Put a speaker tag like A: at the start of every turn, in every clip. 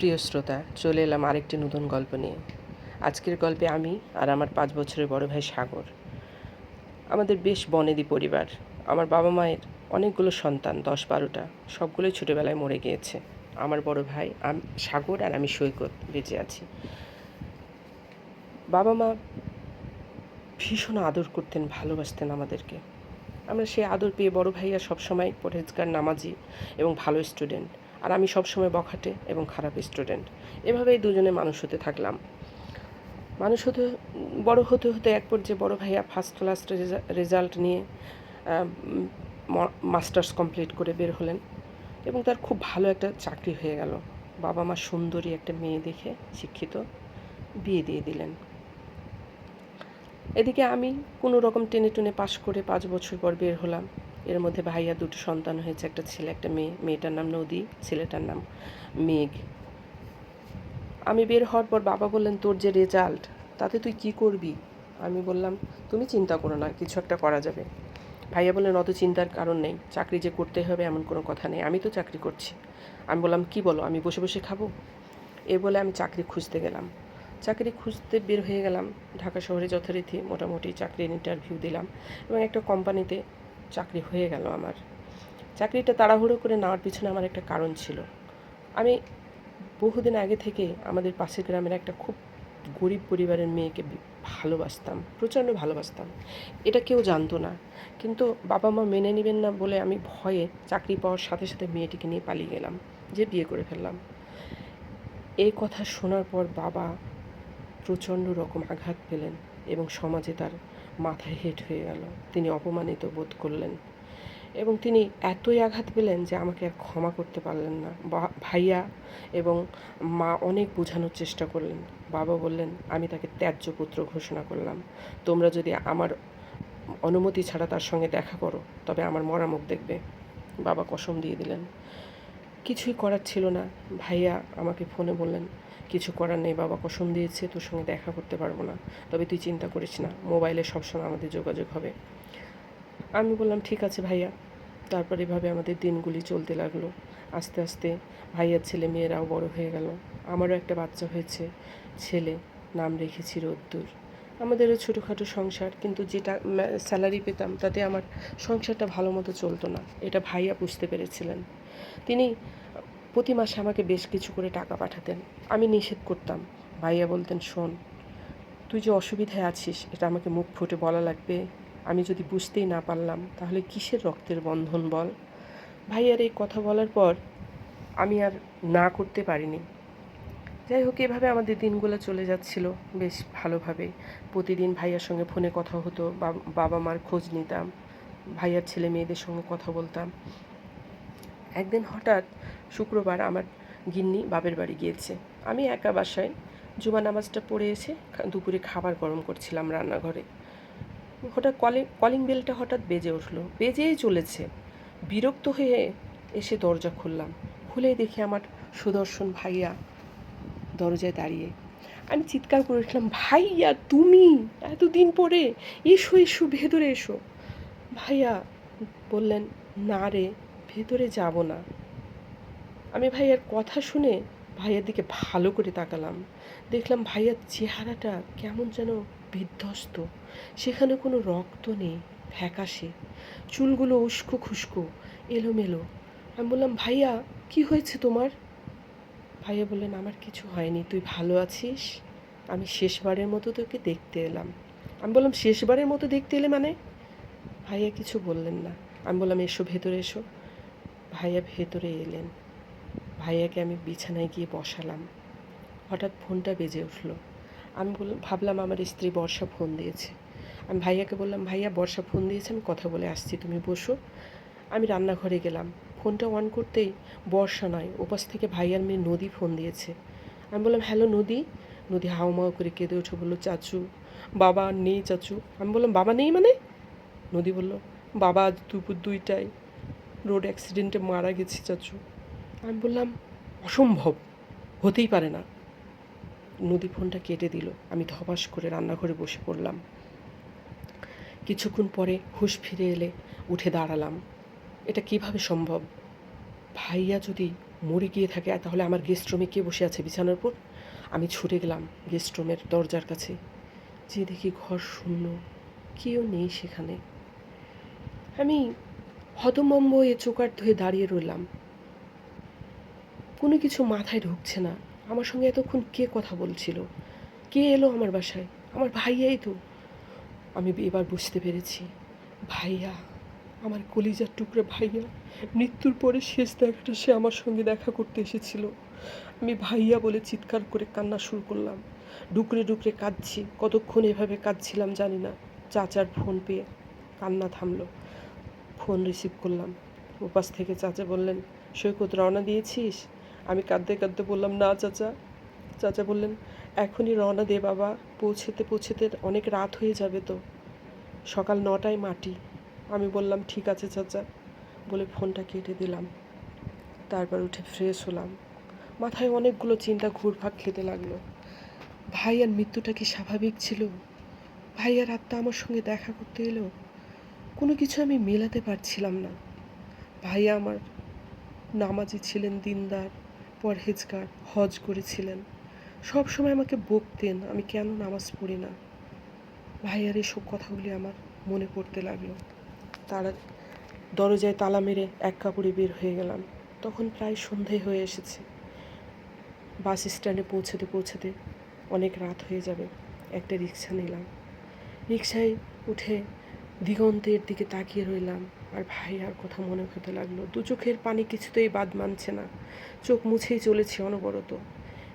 A: প্রিয় শ্রোতা, চলে এলাম আরেকটি নতুন গল্প নিয়ে। আজকের গল্পে আমি আর আমার পাঁচ বছরের বড় ভাই সাগর। আমাদের বেশ বনেদি পরিবার। আমার বাবা মায়ের অনেকগুলো সন্তান, দশ বারোটা, সবগুলোই ছোটোবেলায় মরে গিয়েছে। আমার বড় ভাই, আমি, সাগর আর আমি সৈকত বেঁচে আছি। বাবা মা ভীষণ আদর করতেন, ভালোবাসতেন আমাদেরকে। আমরা সেই আদর পেয়ে বড় ভাইয়া সবসময় পরেজগার নামাজি এবং ভালো স্টুডেন্ট আর আমি সবসময় বখাটে এবং খারাপ স্টুডেন্ট এভাবেই দুজনে মানুষ হতে থাকলাম। মানুষ হতে, বড় হতে হতে এক পর্যায়ে বড় ভাইয়া ফার্স্ট ক্লাস রেজাল্ট নিয়ে মাস্টার্স কমপ্লিট করে বের হলেন এবং তার খুব ভালো একটা চাকরি হয়ে গেল। বাবা মা সুন্দরী একটা মেয়ে দেখে শিক্ষিত বিয়ে দিয়ে দিলেন। এদিকে আমি কোনো রকম টেনে টুনে পাশ করে পাঁচ বছর পর বের হলাম। এর মধ্যে ভাইয়া দুটো সন্তান হয়েছে, একটা ছেলে, একটা মেয়ে। মেয়েটার নাম নদী, ছেলেটার নাম মেঘ। আমি বের হওয়ার পর বাবা বললেন, তোর যে রেজাল্ট তাতে তুই কি করবি? আমি বললাম, তুমি চিন্তা করো না, কিছু একটা করা যাবে। ভাইয়া বললেন, অত চিন্তার কারণ নেই, চাকরি যে করতে হবে এমন কোনো কথা নেই, আমি তো চাকরি করছি। আমি বললাম, কি বলো, আমি বসে বসে খাব? এ বলে আমি চাকরি খুঁজতে গেলাম। চাকরি খুঁজতে বের হয়ে গেলাম, ঢাকা শহরে যথারীতি মোটামুটি চাকরির ইন্টারভিউ দিলাম এবং একটা কোম্পানিতে চাকরি হয়ে গেল আমার। চাকরিটা তাড়াহুড়ো করে নেওয়ার পিছনে আমার একটা কারণ ছিল। আমি বহুদিন আগে থেকে আমাদের পাশের গ্রামের একটা খুব গরিব পরিবারের মেয়েকে ভালোবাসতাম, প্রচণ্ড ভালোবাসতাম। এটা কেউ জানতো না। কিন্তু বাবা মা মেনে নেবেন না বলে আমি ভয়ে চাকরি পাওয়ার সাথে সাথে মেয়েটিকে নিয়ে পালিয়ে গেলাম, যে বিয়ে করে ফেললাম। এই কথা শোনার পর বাবা প্রচণ্ড রকম আঘাত পেলেন এবং সমাজে তার মাথায় হেট হয়ে গেল। তিনি অপমানিত বোধ করলেন এবং তিনি এতই আঘাত পেলেন যে আমাকে আর ক্ষমা করতে পারলেন না। ভাইয়া এবং মা অনেক বোঝানোর চেষ্টা করলেন। বাবা বললেন, আমি তাকে ত্যায্য পুত্র ঘোষণা করলাম। তোমরা যদি আমার অনুমতি ছাড়া তার সঙ্গে দেখা করো, তবে আমার মরা মুখ দেখবে। বাবা কসম দিয়ে দিলেন। কিছুই করার ছিল না। ভাইয়া আমাকে ফোনে বললেন, কিছু করার নেই, বাবা কসম দিয়েছে, তোর সঙ্গে দেখা করতে পারব না। তবে তুই চিন্তা করিস না, মোবাইলে সবসময় আমাদের যোগাযোগ হবে। আমি বললাম, ঠিক আছে ভাইয়া। তারপর এভাবে আমাদের দিনগুলি চলতে লাগল। আস্তে আস্তে ভাইয়ার ছেলে মেয়েরাও বড় হয়ে গেল। আমারও একটা বাচ্চা হয়েছে, ছেলে, নাম রেখেছি রোদ্দুর। আমাদেরও ছোটোখাটো সংসার, কিন্তু যেটা স্যালারি পেতাম, তাতে আমার সংসারটা ভালো মতো চলতো না। এটা ভাইয়া বুঝতে পেরেছিলেন। তিনি প্রতি মাসে আমাকে বেশ কিছু করে টাকা পাঠাতেন। আমি নিষেধ করতাম। ভাইয়া বলতেন, শোন, তুই যে অসুবিধায় আছিস, এটা আমাকে মুখ ফুটে বলা লাগবে। আমি যদি বুঝতেই না পারলাম, তাহলে কিসের রক্তের বন্ধন বল? ভাইয়ার এই কথা বলার পর আমি আর না করতে পারিনি। যাই হোক, এভাবে আমাদের দিনগুলো চলে যাচ্ছিল বেশ ভালোভাবে। প্রতিদিন ভাইয়ার সঙ্গে ফোনে কথা হতো বাবা মার খোঁজ নিতাম, ভাইয়ার ছেলে মেয়েদের সঙ্গে কথা বলতাম। একদিন হঠাৎ শুক্রবার আমার গিন্নি বাপের বাড়ি গিয়েছে। আমি একা বাসায় জুমা নামাজটা পড়ে এসে দুপুরে খাবার গরম করছিলাম রান্নাঘরে। হঠাৎ কলিং কলিং বেলটা হঠাৎ বেজে উঠল। বেজেই চলেছে। বিরক্ত হয়ে এসে দরজা খুললাম। খুলেই দেখি আমার সুদর্শন ভাইয়া দরজায় দাঁড়িয়ে। আমি চিৎকার করে উঠলাম, ভাইয়া, তুমি? এতদিন পরে এসো এসো, ভেতরে এসো। ভাইয়া বললেন, না রে ভেতরে যাব না। আমি ভাইয়ার কথা শুনে ভাইয়ার দিকে ভালো করে তাকালাম। দেখলাম ভাইয়ার চেহারাটা কেমন যেন বিধ্বস্ত। সেখানে কোনো রক্ত নেই, ফ্যাকাশে। চুলগুলো উস্কো খুস্কো, এলোমেলো। আমি বললাম, ভাইয়া, কি হয়েছে তোমার? ভাইয়া বললেন, আমার কিছু হয়নি, তুই ভালো আছিস? আমি শেষবারের মতো তোকে দেখতে এলাম। আমি বললাম, শেষবারের মতো দেখতে এলে মানে? ভাইয়া কিছু বললেন না। আমি বললাম, এসো, ভেতরে এসো। ভাইয়া ভেতরে এলেন। ভাইয়াকে আমি বিছানায় গিয়ে বসালাম। হঠাৎ ফোনটা বেজে উঠল। আমি বললাম, ভাবলাম আমার স্ত্রী বর্ষা ফোন দিয়েছে। আমি ভাইয়াকে বললাম, ভাইয়া, বর্ষা ফোন দিয়েছে, আমি কথা বলে আসছি, তুমি বসো। আমি রান্নাঘরে গেলাম। ফোনটা অন করতেই বর্ষা নয়, ওপাশ থেকে ভাইয়ার মেয়ে নদী ফোন দিয়েছে। আমি বললাম, হ্যালো, নদী। নদী হাওমাও করে কেঁদে উঠে বলল, চাচু, বাবা নেই, চাচু। আমি বললাম, বাবা নেই মানে? নদী বলল, বাবা দুপুর দুইটায়। রোড অ্যাক্সিডেন্টে মারা গেছি, চাচু। আমি বললাম, অসম্ভব, হতেই পারে না। নদী ফোনটা কেটে দিল। আমি ধপাস করে রান্নাঘরে বসে পড়লাম। কিছুক্ষণ পরে হুঁশ ফিরে এলে উঠে দাঁড়ালাম। এটা কীভাবে সম্ভব? ভাইয়া যদি মরে গিয়ে থাকে তাহলে আমার গেস্ট রুমে কে বসে আছে বিছানার উপর? আমি ছুটে গেলাম গেস্ট রুমের দরজার কাছে। যে দেখি ঘর শূন্য, কেউ নেই সেখানে। আমি হতমম্ব হয়ে চোকার ধুয়ে দাঁড়িয়ে রইলাম। কোনো কিছু মাথায় ঢুকছে না। আমার সঙ্গে এতক্ষণ কে কথা বলছিল? কে এলো আমার বাসায়? আমার ভাইয়াই তো। আমি এবার বুঝতে পেরেছি, ভাইয়া, আমার কলিজার টুকরা ভাইয়া, মৃত্যুর পরে শেষ দেখাটা সে আমার সঙ্গে দেখা করতে এসেছিল। আমি ভাইয়া বলে চিৎকার করে কান্না শুরু করলাম। ডুকরে ডুকরে কাঁদছি, কতক্ষণ এভাবে কাঁদছিলাম জানি না। চাচার ফোন পেয়ে কান্না থামলো। ফোন রিসিভ করলাম। উপাস থেকে চাচা বললেন, সৈকত রওনা দিয়েছিস? আমি কাঁদতে কাঁদতে বললাম, না চাচা। চাচা বললেন, এখনই রওনা দে বাবা, পৌঁছেতে পৌঁছেতে অনেক রাত হয়ে যাবে তো। সকাল নটায় মাটি। আমি বললাম, ঠিক আছে চাচা। বলে ফোনটা কেটে দিলাম। তারপর উঠে ফ্রেশ হলাম। মাথায় অনেকগুলো চিন্তা ঘুরপাক খেতে লাগল। ভাইয়ার মৃত্যুটা কি স্বাভাবিক ছিল? ভাইয়ার আত্মা আমার সঙ্গে দেখা করতে এলো? কোনো কিছু আমি মেলাতে পারছিলাম না। ভাইয়া আমার নামাজি ছিলেন, দিনদার, পরহেজগার, হজ করেছিলেন। সব সময় আমাকে বকতেন, আমি কেন নামাজ পড়ি না? ভাইয়ার এসব কথাগুলি আমার মনে পড়তে লাগল। তারা দরজায় তালা মেরে এক কাপড়ে বের হয়ে গেলাম। তখন প্রায় সন্ধে হয়ে এসেছে। বাস স্ট্যান্ডে পৌঁছতে পৌঁছতে অনেক রাত হয়ে যাবে, একটা রিক্সা নিলাম। রিক্সায় উঠে দিগন্তের দিকে তাকিয়ে রইলাম। আর ভাই আর কথা মনে হতে লাগল, দু চোখের পানি কিছুতেই বাদ মানছে না। চোখ মুছেই চলেছে অনবরত।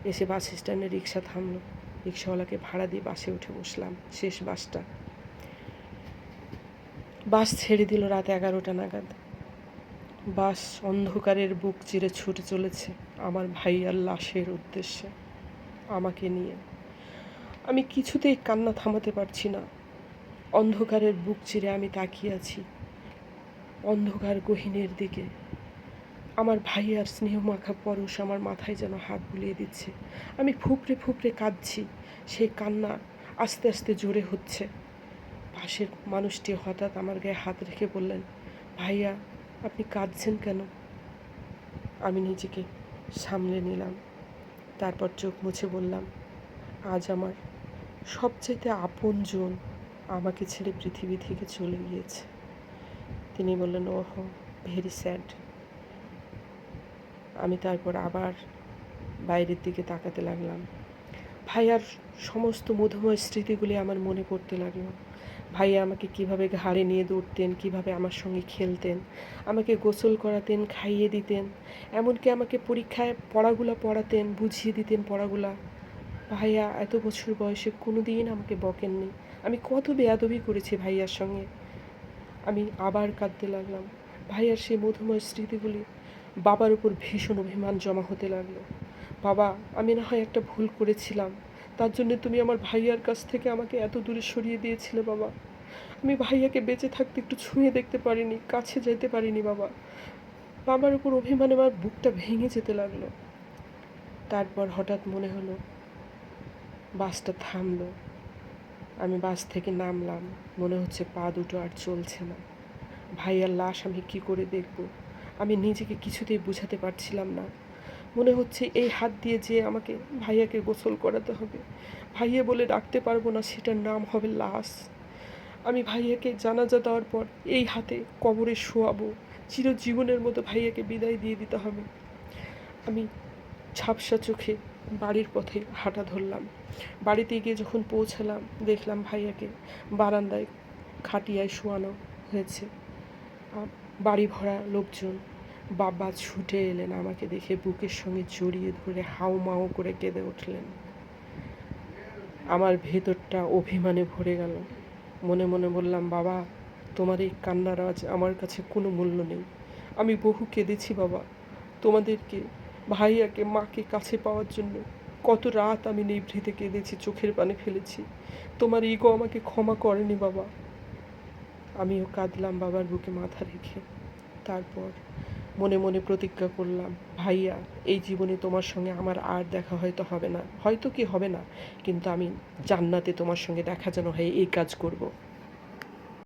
A: এসে বাস স্ট্যান্ডে রিক্সা থামলো। রিক্সাওয়ালাকে ভাড়া দিয়ে বাসে উঠে বসলাম, শেষ বাসটা। বাস ছেড়ে দিল রাত এগারোটা নাগাদ। বাস অন্ধকারের বুক চিরে ছুটে চলেছে আমার ভাইয়ার লাশের উদ্দেশ্যে, আমাকে নিয়ে। আমি কিছুতেই কান্না থামাতে পারছি না। অন্ধকারের বুক চিরে আমি তাকিয়ে আছি, অন্ধকার গহীনের দিকে। আমার ভাইয়ার স্নেহমাখা পরশ আমার মাথায় যেন হাত বুলিয়ে দিচ্ছে। আমি ফুপড়ে ফুপড়ে কাঁদছি সেই কান্না আস্তে আস্তে জোরে হচ্ছে। পাশের মানুষটি হঠাৎ আমার গায়ে হাত রেখে বললেন, ভাইয়া, আপনি কাঁদছেন কেন? আমি নিজেকে সামলে নিলাম, তারপর চোখ মুছে বললাম, আজ আমার সবচাইতে আপনজন আমাকে ছেড়ে পৃথিবী থেকে চলে গিয়েছে। তিনি বললেন, ওহো, ভেরি স্যাড। আমি তারপর আবার বাইরের দিকে তাকাতে লাগলাম। ভাইয়ার সমস্ত মধুময় স্মৃতিগুলি আমার মনে পড়তে লাগল। ভাইয়া আমাকে কীভাবে ঘাড়ে নিয়ে দৌড়তেন, কীভাবে আমার সঙ্গে খেলতেন, আমাকে গোসল করাতেন, খাইয়ে দিতেন, এমনকি আমাকে পরীক্ষায় পড়াগুলো পড়াতেন, বুঝিয়ে দিতেন পড়াগুলা। ভাইয়া, এত বছর বয়সে কোনো দিন আমাকে বকেননি। আমি কত বেয়াদবি করেছি ভাইয়ার সঙ্গে। আমি আবার কাঁদতে লাগলাম। ভাইয়ার সেই মধুময় স্মৃতিগুলি বাবার উপর ভীষণ অভিমান জমা হতে লাগল। বাবা, আমি না হয় একটা ভুল করেছিলাম। তার জন্য তুমি আমার ভাইয়ার কাছ থেকে আমাকে এত দূরে সরিয়ে দিয়েছিলে বাবা। আমি ভাইয়াকে বেঁচে থাকতে একটু ছুঁয়ে দেখতে পারিনি, কাছে যেতে পারিনি বাবা। বাবার উপর অভিমানে আমার বুকটা ভেঙে যেতে লাগল। তারপর হঠাৎ মনে হলো, বাসটা থামলো। আমি বাস থেকে নামলাম। মনে হচ্ছে পা দুটো আর চলছে না। ভাইয়ার লাশ আমি কি করে দেখব? আমি নিজেকে কিছুতেই বুঝাতে পারছিলাম না। মনে হচ্ছে এই হাত দিয়ে যে আমাকে ভাইয়াকে গোসল করাতে হবে। ভাইয়া বলে ডাকতে পারব না, সেটার নাম হবে লাশ। আমি ভাইয়াকে জানাজা দেওয়ার পর এই হাতে কবরে শোয়াবো। চিরজীবনের মতো ভাইয়াকে বিদায় দিয়ে দিতে হবে। আমি ঝাপসা চোখে বাড়ির পথে হাঁটা ধরলাম। বাড়িতে গিয়ে যখন পৌঁছালাম, দেখলাম ভাইয়াকে বারান্দায় খাটিয়ায় শোয়ানো হয়েছে। বাড়ি ভরা লোকজন। বাবা ছুটে এলেন আমাকে দেখে বুকের সঙ্গে জড়িয়ে ধরে হাউ মাউ করে কেঁদে উঠলেন। আমার ভেতরটা অভিমানে ভরে গেল। মনে মনে বললাম, বাবা, তোমার এই কান্নার আজ আমার কাছে কোনো মূল্য নেই। আমি বহু কেঁদেছি, বাবা। তোমাদেরকে ভাইয়াকে, মাকে কাছে পাওয়ার জন্য। কত রাত আমি নিভৃতে কেঁদেছি, চোখের পানে ফেলেছি। তোমার ইগো আমাকে ক্ষমা করেনি বাবা। আমিও কাঁদলাম বাবার বুকে মাথা রেখে। তারপর মনে মনে প্রতিজ্ঞা করলাম, ভাইয়া, এই জীবনে তোমার সঙ্গে আমার আর দেখা হয়তো হবে না। হয়তো কি হবে না, কিন্তু আমি জান্নাতে তোমার সঙ্গে দেখা যেন হয় এই কাজ করব।